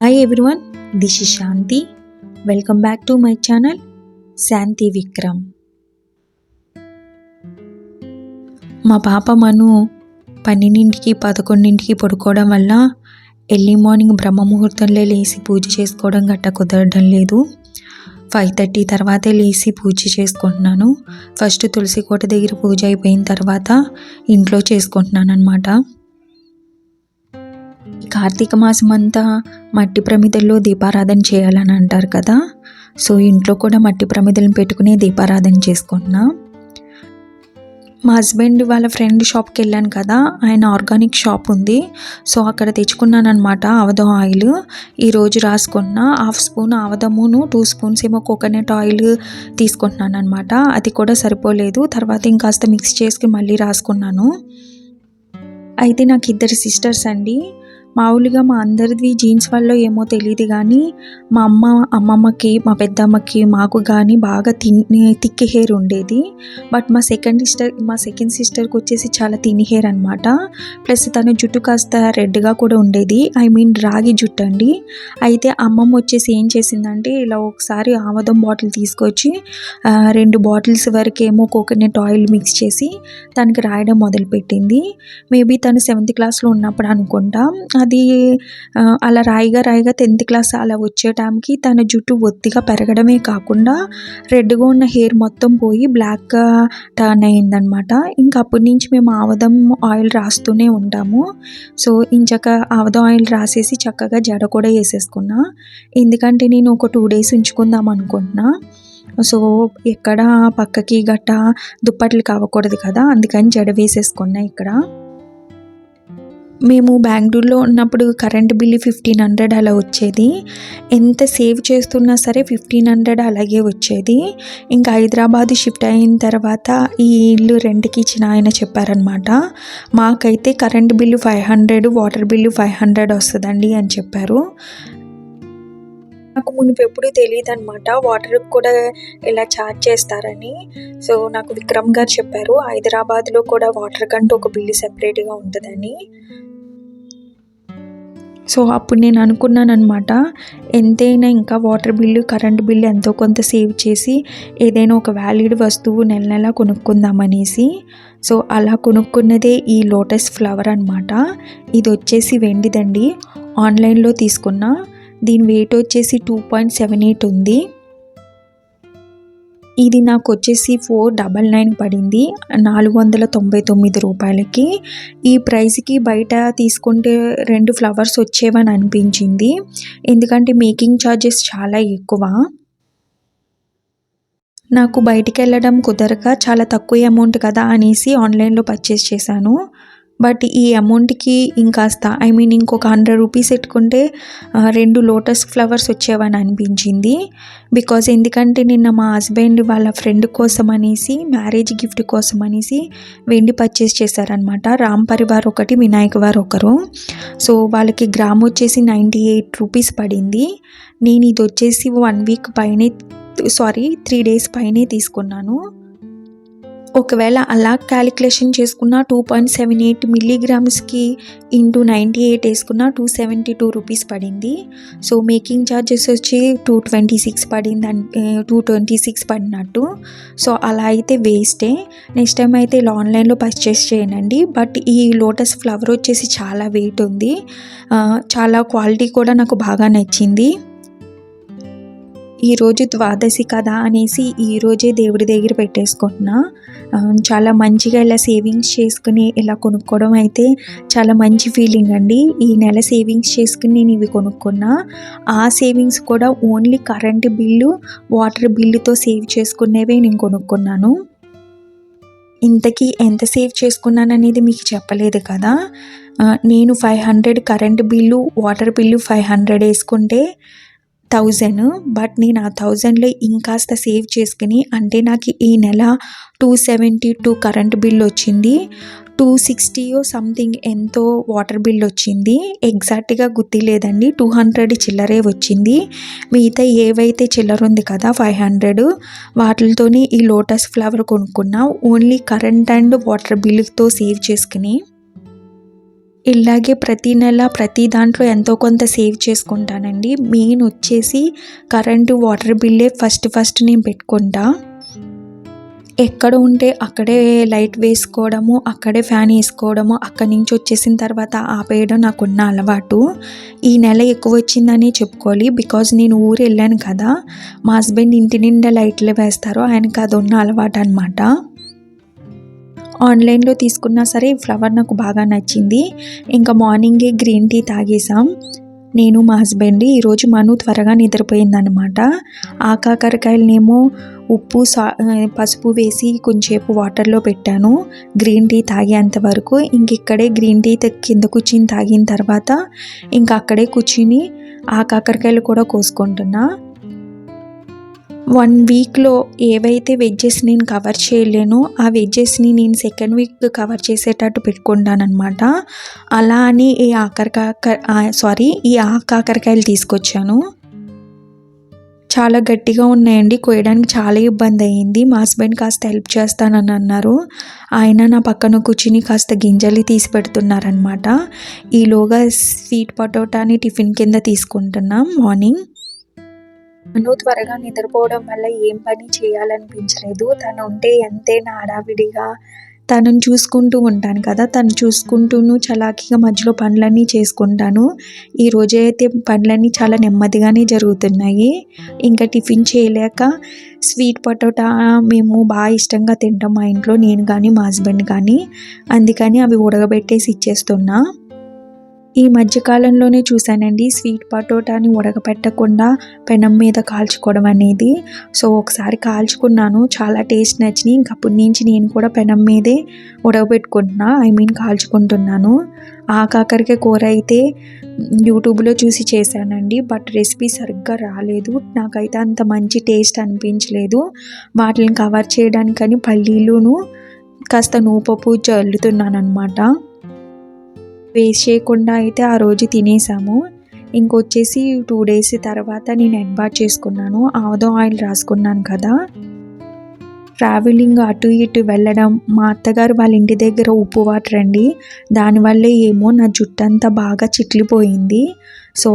Hi everyone this is Shanti welcome back to my channel Shanti Vikram మా పాప మను పన్నెండింటికి పదకొండింటికి పడుకోవడం వల్ల ఎర్లీ మార్నింగ్ బ్రహ్మ ముహూర్తంలో లేచి పూజ చేసుకోవడం గట్ట కుదరడం లేదు. ఫైవ్ థర్టీ తర్వాతే లేచి పూజ చేసుకుంటున్నాను. ఫస్ట్ తులసి కోట దగ్గర పూజ అయిపోయిన తర్వాత ఇంట్లో చేసుకుంటున్నాను అనమాట కార్తీక మాసం అంతా మట్టి ప్రమిదల్లో దీపారాధన చేయాలని అంటారు కదా. సో ఇంట్లో కూడా మట్టి ప్రమిదలను పెట్టుకునే దీపారాధన చేసుకుంటున్నా. మా హస్బెండ్ వాళ్ళ ఫ్రెండ్ షాప్కి వెళ్ళాను కదా. ఆయన ఆర్గానిక్ షాప్ ఉంది. సో అక్కడ తెచ్చుకున్నాను అనమాట ఆవదం ఆయిల్. ఈరోజు రాసుకున్న హాఫ్ స్పూన్ ఆవదమును టూ స్పూన్స్ ఏమో కోకోనట్ ఆయిల్ తీసుకుంటున్నాను అనమాట అది కూడా సరిపోలేదు. తర్వాత ఇంకాస్త మిక్స్ చేసి మళ్ళీ రాసుకున్నాను. అయితే నాకు ఇద్దరు సిస్టర్స్ అండి. మామూలుగా మా అందరిది జీన్స్ వల్ల ఏమో తెలియదు కానీ మా అమ్మ అమ్మమ్మకి మా పెద్దమ్మకి మాకు కానీ బాగా తిన్ థిక్ హెయిర్ ఉండేది. బట్ మా సెకండ్ సిస్టర్ మా సెకండ్ సిస్టర్కి వచ్చేసి చాలా తిని హెయిర్ అనమాట ప్లస్ తన జుట్టు కాస్త రెడ్గా కూడా ఉండేది. ఐ మీన్ రాగి జుట్టు అండి. అయితే అమ్మమ్మ వచ్చేసి ఏం చేసిందంటే ఇలా ఒకసారి ఆమదం బాటిల్ తీసుకొచ్చి రెండు బాటిల్స్ వరకేమో కోకోనట్ ఆయిల్ మిక్స్ చేసి దానికి రాయడం మొదలుపెట్టింది. మేబీ తను సెవెంత్ క్లాస్లో ఉన్నప్పుడు అనుకుంటా. అది అలా రాయిగా రాయిగా టెన్త్ క్లాస్ అలా వచ్చే టైంకి తన జుట్టు ఒత్తిగా పెరగడమే కాకుండా రెడ్గా ఉన్న హెయిర్ మొత్తం పోయి బ్లాక్గా టర్న్ అయిందనమాట ఇంకా అప్పటి నుంచి మేము ఆవదం ఆయిల్ రాస్తూనే ఉంటాము. సో ఇంచక ఆవదం ఆయిల్ రాసేసి చక్కగా జడ కూడా వేసేసుకున్నా. ఎందుకంటే నేను ఒక టూ డేస్ ఉంచుకుందాం అనుకుంటున్నా. సో ఎక్కడ పక్కకి గట్ట దుప్పట్లు కావకూడదు కదా అందుకని జడ వేసేసుకున్నా ఇక్కడ. మేము బెంగళూరులో ఉన్నప్పుడు కరెంట్ బిల్లు ఫిఫ్టీన్ హండ్రెడ్ అలా వచ్చేది. ఎంత సేవ్ చేస్తున్నా సరే ఫిఫ్టీన్ హండ్రెడ్ అలాగే వచ్చేది. ఇంకా హైదరాబాద్ షిఫ్ట్ అయిన తర్వాత ఈ ఇల్లు రెంట్కి ఇచ్చిన ఆయన చెప్పారనమాట మాకైతే current bill five hundred water bill five hundred వస్తుందండి అని చెప్పారు. నాకు మునుపు ఎప్పుడు తెలియదు అనమాట వాటర్ కూడా ఇలా ఛార్జ్ చేస్తారని. సో నాకు విక్రమ్ గారు చెప్పారు హైదరాబాద్లో కూడా వాటర్ కంటూ ఒక బిల్లు సెపరేట్గా ఉంటుందని. సో అప్పుడు నేను అనుకున్నాను అనమాట ఎంతైనా ఇంకా వాటర్ బిల్లు కరెంట్ బిల్లు ఎంతో కొంత సేవ్ చేసి ఏదైనా ఒక వ్యాలిడ్ వస్తువు నెల నెల కొనుక్కుందామనేసి. సో అలా కొనుక్కున్నదే ఈ లోటస్ ఫ్లవర్ అనమాట ఇది వచ్చేసి వెండిదండి. ఆన్లైన్లో తీసుకున్నా దీని వెయిట్ వచ్చేసి టూ పాయింట్ సెవెన్ ఎయిట్ ఉంది. ఇది నాకు వచ్చేసి ఫోర్ డబల్ నైన్ పడింది నాలుగు వందల తొంభై తొమ్మిది రూపాయలకి. ఈ ప్రైస్కి బయట తీసుకుంటే రెండు ఫ్లవర్స్ వచ్చేవని అనిపించింది. ఎందుకంటే మేకింగ్ ఛార్జెస్ చాలా ఎక్కువ. నాకు బయటికి వెళ్ళడం కుదరక చాలా తక్కువ అమౌంట్ కదా అనేసి ఆన్లైన్లో పర్చేస్ చేశాను. బట్ ఈ అమౌంట్కి ఇంకాస్త ఐ మీన్ ఇంకొక హండ్రెడ్ రూపీస్ పెట్టుకుంటే రెండు లోటస్ ఫ్లవర్స్ వచ్చేవని అనిపించింది. బికాజ్ ఎందుకంటే నిన్న మా హస్బెండ్ వాళ్ళ ఫ్రెండ్ కోసం అనేసి మ్యారేజ్ గిఫ్ట్ కోసం అనేసి వెండి పర్చేస్ చేశారనమాట రామ్ పరివార్ ఒకటి వినాయక్ వారు ఒకరు. సో వాళ్ళకి గ్రామ్ వచ్చేసి నైంటీ ఎయిట్ రూపీస్ పడింది. నేను ఇది వచ్చేసి వన్ వీక్ పైనే సారీ త్రీ డేస్ పైనే తీసుకున్నాను. ఒకవేళ అలా క్యాలిక్యులేషన్ చేసుకున్న టూ పాయింట్ సెవెన్ ఎయిట్ మిల్లీగ్రామ్స్కి ఇంటూ నైంటీ ఎయిట్ వేసుకున్న టూ సెవెంటీ టూ రూపీస్ పడింది. సో మేకింగ్ ఛార్జెస్ వచ్చి టూ ట్వంటీ సిక్స్ పడింది టూ ట్వంటీ సిక్స్ పడినట్టు. సో అలా అయితే వేస్టే నెక్స్ట్ టైం అయితే ఇలా ఆన్లైన్లో పర్చేస్ చేయనండి బట్ ఈ లోటస్ ఫ్లవర్ వచ్చేసి చాలా వెయిట్ ఉంది. చాలా క్వాలిటీ కూడా నాకు బాగా నచ్చింది. ఈరోజు ద్వాదశి కదా అనేసి ఈరోజే దేవుడి దగ్గర పెట్టేసుకుంటున్నా. చాలా మంచిగా ఇలా సేవింగ్స్ చేసుకుని ఇలా కొనుక్కోవడం అయితే చాలా మంచి ఫీలింగ్ అండి. ఈ నెల సేవింగ్స్ చేసుకుని నేను ఇవి కొనుక్కున్నా. ఆ సేవింగ్స్ కూడా ఓన్లీ కరెంటు బిల్లు వాటర్ బిల్లుతో సేవ్ చేసుకునేవే నేను కొనుక్కున్నాను. ఇంతకీ ఎంత సేవ్ చేసుకున్నాను అనేది మీకు చెప్పలేదు కదా. నేను five hundred current bill water bill five hundred వేసుకుంటే థౌజండ్ బట్ నేను ఆ థౌజండ్లో ఇంకాస్త సేవ్ చేసుకుని అంటే నాకు ఈ నెల two seventy two current bill వచ్చింది. టూ సిక్స్టీయో సంథింగ్ ఎంతో వాటర్ బిల్ వచ్చింది. ఎగ్జాక్ట్గా గుర్తు లేదండి టూ హండ్రెడ్ చిల్లరే వచ్చింది. మిగతా ఏవైతే చిల్లర ఉంది కదా ఫైవ్ హండ్రెడ్ వాటితోని ఈ లోటస్ ఫ్లవర్ కొనుక్కున్నా ఓన్లీ కరెంట్ అండ్ వాటర్ బిల్తో సేవ్ చేసుకుని. ఇలాగే ప్రతి నెల ప్రతి దాంట్లో ఎంతో కొంత సేవ్ చేసుకుంటానండి. మెయిన్ వచ్చేసి కరెంటు వాటర్ బిల్లే ఫస్ట్ ఫస్ట్ నేను పెట్టుకుంటా. ఎక్కడ ఉంటే అక్కడే లైట్ వేసుకోవడము అక్కడే ఫ్యాన్ వేసుకోవడము అక్కడి నుంచి వచ్చేసిన తర్వాత ఆపేయడం నాకున్న అలవాటు. ఈ నెల ఎక్కువ వచ్చిందని చెప్పుకోవాలి. బికాజ్ నేను ఊరు వెళ్ళాను కదా మా హస్బెండ్ ఇంటి నిండా లైట్లు వేస్తారు ఆయనకు అది ఉన్న అలవాటు అనమాట ఆన్లైన్లో తీసుకున్నా సరే ఫ్లవర్ నాకు బాగా నచ్చింది. ఇంకా మార్నింగే గ్రీన్ టీ తాగేసాం నేను మా హస్బెండ్ ఈరోజు మను త్వరగా నిద్రపోయిందనమాట ఆ కాకరకాయలనేమో ఉప్పు సా పసుపు వేసి కొంచెంసేపు వాటర్లో పెట్టాను. గ్రీన్ టీ తాగేంత వరకు ఇంక ఇక్కడే గ్రీన్ టీ కింద కూర్చుని తాగిన తర్వాత ఇంకా అక్కడే కూర్చుని ఆ కాకరకాయలు కూడా కోసుకుంటున్నా. వన్ వీక్లో ఏవైతే వెజ్జెస్ నేను కవర్ చేయలేనో ఆ వెజ్జెస్ని నేను సెకండ్ వీక్ కవర్ చేసేటట్టు పెట్టుకుంటానమాట అలా అని ఈ ఆకరకాయ సారీ ఈ ఆకాకరకాయలు కాకరకాయలు తీసుకొచ్చాను. చాలా గట్టిగా ఉన్నాయండి కోయడానికి చాలా ఇబ్బంది అయ్యింది. మా హస్బెండ్ కాస్త హెల్ప్ చేస్తానని అన్నారు. ఆయన నా పక్కన కూర్చుని కాస్త గింజలు తీసి పెడుతున్నారనమాట ఈలోగా స్వీట్ పొటాటోని టిఫిన్ కింద తీసుకుంటున్నాం మార్నింగ్ తను త్వరగా నిద్రపోవడం వల్ల ఏం పని చేయాలనిపించలేదు. తను ఉంటే ఎంతైనా హడావిడిగా తనను చూసుకుంటూ ఉంటాను కదా. తను చూసుకుంటూను చలాకీగా మధ్యలో పనులన్నీ చేసుకుంటాను. ఈ రోజు అయితే పనులన్నీ చాలా నెమ్మదిగానే జరుగుతున్నాయి. ఇంకా టిఫిన్ చేయలేక స్వీట్ పొటాటా మేము బాగా ఇష్టంగా తింటాం మా ఇంట్లో. నేను కానీ మా హస్బెండ్ కానీ. అందుకని అవి ఉడకబెట్టేసి ఇచ్చేస్తున్నా. ఈ మధ్యకాలంలోనే చూశానండి స్వీట్ పటోటాని ఉడకపెట్టకుండా పెనం మీద కాల్చుకోవడం అనేది. సో ఒకసారి కాల్చుకున్నాను. చాలా టేస్ట్ నచ్చినాయి. ఇంకప్పటి నుంచి నేను కూడా పెనం మీదే ఉడకబెట్టుకుంటున్నా. I mean కాల్చుకుంటున్నాను. ఆకాకరికే కూర అయితే యూట్యూబ్లో చూసి చేశానండి. బట్ రెసిపీ సరిగ్గా రాలేదు. నాకైతే అంత మంచి టేస్ట్ అనిపించలేదు. వాటిని కవర్ చేయడానికని పల్లీలును కాస్త నూపప్పు చల్లుతున్నాను అనమాట వేస్ట్ చేయకుండా అయితే ఆ రోజు తినేసాము. ఇంకొచ్చేసి టూ డేస్ తర్వాత నేను హెడ్ చేసుకున్నాను. ఆవదం ఆయిల్ రాసుకున్నాను కదా. ట్రావెలింగ్ అటు ఇటు వెళ్ళడం మా అత్తగారు వాళ్ళ ఇంటి దగ్గర ఉప్పు వాటర్ అండి. దానివల్లే ఏమో నా జుట్టు అంతా బాగా చిట్లిపోయింది. సో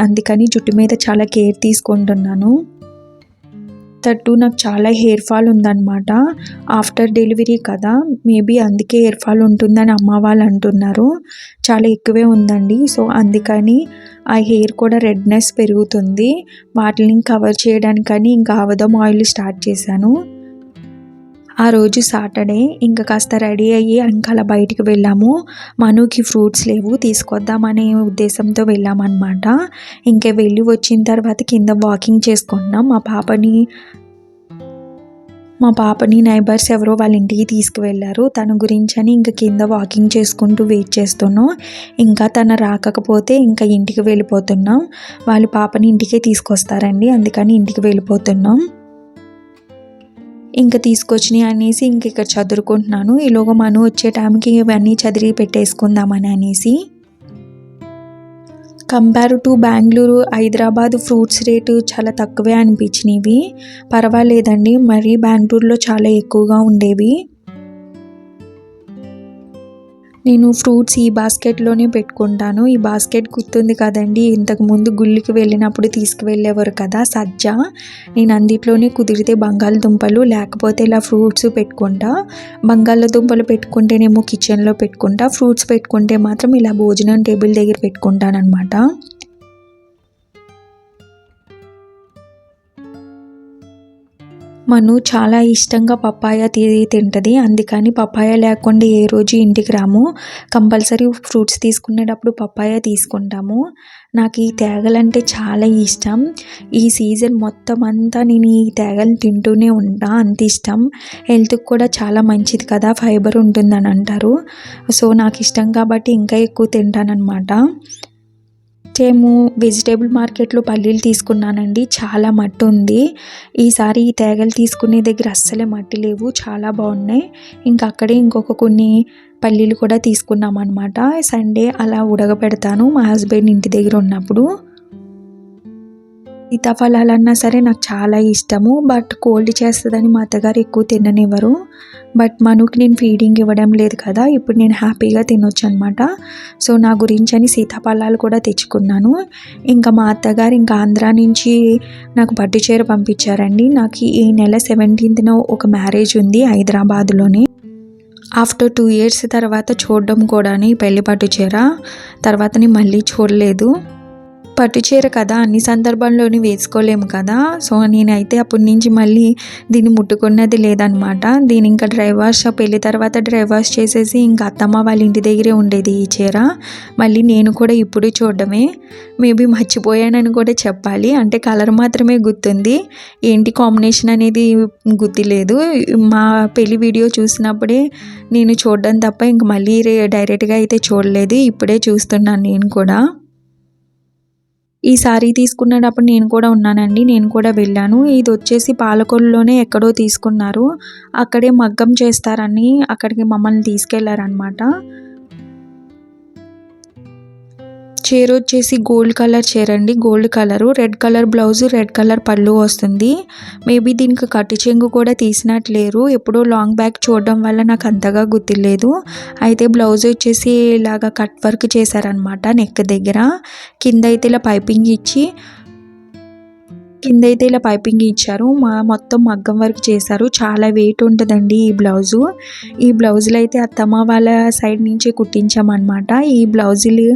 అందుకని జుట్టు మీద చాలా కేర్ తీసుకుంటున్నాను. తట్టు నాకు చాలా హెయిర్ ఫాల్ ఉందన్నమాట. ఆఫ్టర్ డెలివరీ కదా మేబీ అందుకే హెయిర్ ఫాల్ ఉంటుందని అమ్మ వాళ్ళు అంటున్నారు. చాలా ఎక్కువే ఉందండి. సో అందుకని ఆ హెయిర్ కూడా రెడ్నెస్ పెరుగుతుంది. వాటిని కవర్ చేయడానికని ఇంకా ఆవదం ఆయిల్ స్టార్ట్ చేశాను. ఆ రోజు సాటర్డే ఇంకా కాస్త రెడీ అయ్యి ఇంకా అలా బయటికి వెళ్ళాము. మనుకి ఫ్రూట్స్ లేవు తీసుకొద్దామనే ఉద్దేశంతో వెళ్ళామన్నమాట. ఇంకా వెళ్ళి వచ్చిన తర్వాత కింద వాకింగ్ చేసుకున్నాం మా పాపని మా పాపని నైబర్స్ ఎవరో వాళ్ళ ఇంటికి తీసుకువెళ్ళారు. తన గురించి అని ఇంకా కింద వాకింగ్ చేసుకుంటూ వెయిట్ చేస్తున్నాం. ఇంకా తన రాకపోతే ఇంకా ఇంటికి వెళ్ళిపోతున్నాం. వాళ్ళ పాపని ఇంటికే తీసుకొస్తారండి అందుకని ఇంటికి వెళ్ళిపోతున్నాం. ఇంకా తీసుకొచ్చినాయి అనేసి ఇంక ఇక్కడ చదువుకుంటున్నాను ఈలోగా మను వచ్చే టైంకి ఇవన్నీ చదివి పెట్టేసుకుందామని అనేసి. Compare to Bengaluru Hyderabad fruits rate చాలా తక్కువే అనిపించినవి. పర్వాలేదండి మరి బెంగళూరులో చాలా ఎక్కువగా ఉండేవి. నేను ఫ్రూట్స్ ఈ బాస్కెట్లోనే పెట్టుకుంటాను. ఈ బాస్కెట్ గుర్తుంది కదండి ఇంతకు ముందు గుళ్ళకి వెళ్ళినప్పుడు తీసుకువెళ్ళేవారు కదా సజ్జ. నేను అందిట్లోనే కుదిరితే బంగాళదుంపలు లేకపోతే ఇలా ఫ్రూట్స్ పెట్టుకుంటా. బంగాళదుంపలు పెట్టుకుంటేనేమో కిచెన్లో పెట్టుకుంటా. ఫ్రూట్స్ పెట్టుకుంటే మాత్రం ఇలా భోజనం టేబుల్ దగ్గర పెట్టుకుంటానమాట మను చాలా ఇష్టంగా పప్పాయ తీ తింటుంది. అందుకని పప్పాయ లేకుండా ఏ రోజు ఇంటికి రాము. కంపల్సరీ ఫ్రూట్స్ తీసుకునేటప్పుడు పప్పాయ తీసుకుంటాము. నాకు ఈ తేగలంటే చాలా ఇష్టం. ఈ సీజన్ మొత్తం అంతా నేను ఈ తేగలు తింటూనే ఉంటా. అంత ఇష్టం. హెల్త్కి కూడా చాలా మంచిది కదా. ఫైబర్ ఉంటుందని అంటారు. సో నాకు ఇష్టం కాబట్టి ఇంకా ఎక్కువ తింటానన్నమాట. మేము వెజిటేబుల్ మార్కెట్లో పల్లీలు తీసుకున్నానండి. చాలా మట్టి ఉంది ఈసారి ఈ తేగలు తీసుకునే దగ్గర అస్సలే మట్టి లేవు. చాలా బాగున్నాయి. ఇంకా అక్కడే ఇంకొక కొన్ని పల్లీలు కూడా తీసుకున్నాం అనమాట సండే అలా ఉడకబెడతాను. మా హస్బెండ్ ఇంటి దగ్గర ఉన్నప్పుడు సీతాఫలాలన్నా సరే నాకు చాలా ఇష్టము బట్ కోల్డ్ చేస్తుందని మా అత్తగారు ఎక్కువ తిననివ్వరు. బట్ మనుకి నేను ఫీడింగ్ ఇవ్వడం లేదు కదా ఇప్పుడు నేను హ్యాపీగా తినొచ్చు అనమాట సో నా గురించి అని సీతాఫలాలు కూడా తెచ్చుకున్నాను. ఇంకా మా అత్తగారు ఇంకా ఆంధ్రా నుంచి నాకు పట్టు చీర పంపించారండి. నాకు ఈ నెల సెవెంటీన్త్న ఒక మ్యారేజ్ ఉంది హైదరాబాద్లోనే. ఆఫ్టర్ టూ ఇయర్స్ తర్వాత చూడడం కూడా పెళ్ళి పట్టు చీర. తర్వాత నేను మళ్ళీ చూడలేదు. పట్టు చీర కదా అన్ని సందర్భాల్లోని వేసుకోలేము కదా. సో నేనైతే అప్పటి నుంచి మళ్ళీ దీన్ని ముట్టుకున్నది లేదనమాట దీని ఇంకా డ్రై వాష్ పెళ్ళి తర్వాత డ్రై వాష్ చేసేసి ఇంకా అత్తమ్మ వాళ్ళ ఇంటి దగ్గరే ఉండేది ఈ చీర. మళ్ళీ నేను కూడా ఇప్పుడు చూడడమే. మేబీ మర్చిపోయానని కూడా చెప్పాలి. అంటే కలర్ మాత్రమే గుర్తుంది. ఏంటి కాంబినేషన్ అనేది గుర్తులేదు. మా పెళ్ళి వీడియో చూసినప్పుడే నేను చూడడం తప్ప ఇంక మళ్ళీ డైరెక్ట్గా అయితే చూడలేదు. ఇప్పుడే చూస్తున్నాను నేను కూడా. ఈ సారీ తీసుకునేటప్పుడు నేను కూడా ఉన్నానండి నేను కూడా వెళ్ళాను. ఇది వచ్చేసి పాలకొల్లులోనే ఎక్కడో తీసుకున్నారు. అక్కడే మగ్గం చేస్తారని అక్కడికి మమ్మల్ని తీసుకెళ్ళారనమాట చీర వచ్చేసి గోల్డ్ కలర్ చీర అండి. Gold colour red colour blouse red colour పళ్ళు వస్తుంది. మేబీ దీనికి కట్టు చెంగు కూడా తీసినట్లేరు. ఎప్పుడో లాంగ్ బ్యాగ్ చూడడం వల్ల నాకు అంతగా గుర్తులేదు. అయితే బ్లౌజ్ వచ్చేసి ఇలాగ కట్ వర్క్ చేశారనమాట నెక్ దగ్గర. కింద అయితే ఇలా పైపింగ్ ఇచ్చి కింద అయితే ఇలా పైపింగ్ ఇచ్చారు. మా మొత్తం మగ్గం వర్క్ చేశారు. చాలా వెయిట్ ఉంటుందండి ఈ బ్లౌజు. ఈ బ్లౌజులు అయితే అత్తమ్మ వాళ్ళ సైడ్ నుంచి కుట్టించామన్నమాట. ఈ బ్లౌజులు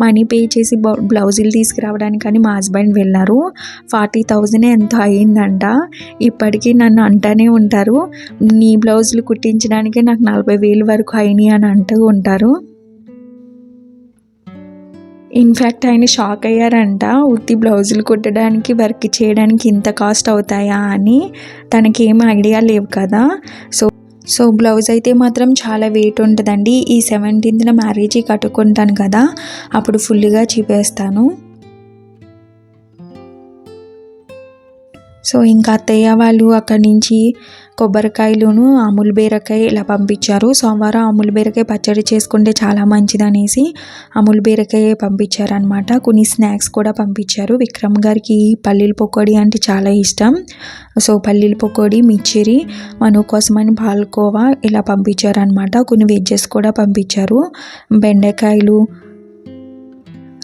మనీ పే చేసి బ్లౌజులు తీసుకురావడానికి అని మా హస్బెండ్ వెళ్ళారు. ఫార్టీ థౌజండ్ ఎంత అయ్యిందంట ఇప్పటికీ నన్ను అంటానే ఉంటారు. నీ బ్లౌజులు కుట్టించడానికి నాకు నలభై వేలు వరకు అయినాయి అని అంటూ ఉంటారు. ఇన్ఫ్యాక్ట్ ఆయన షాక్ అయ్యారంట. ఉత్తి బ్లౌజులు కుట్టడానికి వర్క్ చేయడానికి ఇంత కాస్ట్ అవుతాయా అని. తనకి ఏం ఐడియా లేవు కదా. సో సో బ్లౌజ్ అయితే మాత్రం చాలా వెయిట్ ఉంటుందండి. ఈ సెవెంటీన్త్న మ్యారేజీ కట్టుకుంటాను కదా. అప్పుడు ఫుల్గా చూపేస్తాను. సో ఇంకా అత్తయ్య వాళ్ళు అక్కడి నుంచి కొబ్బరికాయలును అమూల్ బీరకాయ ఇలా పంపించారు. సోమవారం అమూల్ బీరకాయ పచ్చడి చేసుకుంటే చాలా మంచిదనేసి అమూల్ బీరకాయ పంపించారనమాట కొన్ని స్నాక్స్ కూడా పంపించారు. విక్రమ్ గారికి పల్లీల పకోడీ అంటే చాలా ఇష్టం. సో పల్లీల పకోడీ మిచ్చిరి మను కోసమని పాల్కోవా ఇలా పంపించారనమాట కొన్ని వెజ్జెస్ కూడా పంపించారు. బెండకాయలు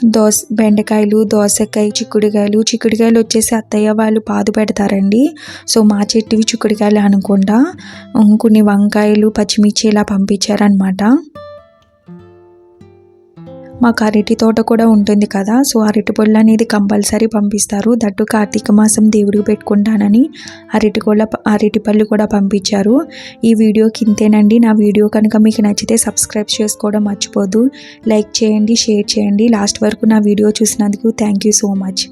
దోస బెండకాయలు దోసకాయ చిక్కుడుకాయలు. చిక్కుడుకాయలు వచ్చేసి అత్తయ్య వాళ్ళు పాదు పెడతారండి. సో మా చెట్టువి చిక్కుడుకాయలు అనుకుంటా. కొన్ని వంకాయలు పచ్చిమిర్చి ఇలా పంపించారనమాట మాకు అరటి తోట కూడా ఉంటుంది కదా సో అరటి పళ్ళు అనేది కంపల్సరీ పంపిస్తారు. దట్టు కార్తీక మాసం దేవుడికి పెట్టుకుంటానని అరటి కూడా అరటి పళ్ళు కూడా పంపించారు. ఈ వీడియో కింతేనండి నా వీడియో కనుక మీకు నచ్చితే సబ్స్క్రైబ్ చేసుకోవడం మర్చిపోదు. లైక్ చేయండి షేర్ చేయండి. లాస్ట్ వరకు నా వీడియో చూసినందుకు థ్యాంక్ యూ సో మచ్.